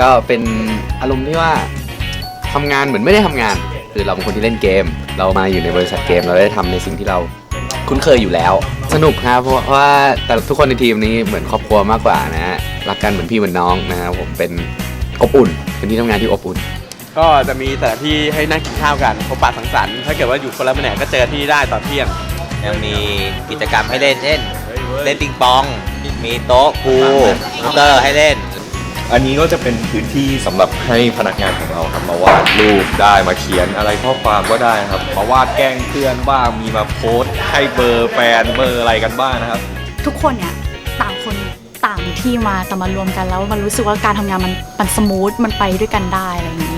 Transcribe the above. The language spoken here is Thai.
ก็เป็นอารมณ์ที่ว่าทำงานเหมือนไม่ได้ทำงาน คือเราเป็นคนที่เล่นเกม เรามาอยู่ในบริษัทเกมเราได้ทำในสิ่งที่เราคุ้นเคยอยู่แล้ว สนุกครับเพราะว่าแต่ทุกคนในทีมนี้เหมือนครอบครัวมากกว่านะฮะรักกันเหมือนพี่เหมือนน้องนะครับผมเป็นอบอุ่น เป็นที่ทำงานที่อบอุ่น ก็จะมีสถานที่ให้นั่งกินข้าวกันพบปะสังสรรค์ถ้าเกิดว่าอยู่คนละแผนกก็เจอที่ได้ตอนเที่ยง ยังมีกิจกรรมให้เล่นเช่น เล่นปิงปอง มีโต๊ะพูลสนุกเกอร์ให้เล่น อันนี้ก็จะเป็นพื้นที่สำหรับให้พนักงานของเราครับมาวาดรูปได้มาเขียนอะไรข้อความก็ได้นะครับ มาวาดแกล้งเพื่อนบ้างมีมาโพสต์ให้เบอร์แฟนเบอร์อะไรกันบ้างนะครับ ทุกคนเนี่ยต่างคนต่างที่มาแต่มารวมกันแล้วมันรู้สึกว่าการทำงานมันมันสมูทมันไปด้วยกันได้อะไรอย่างนี้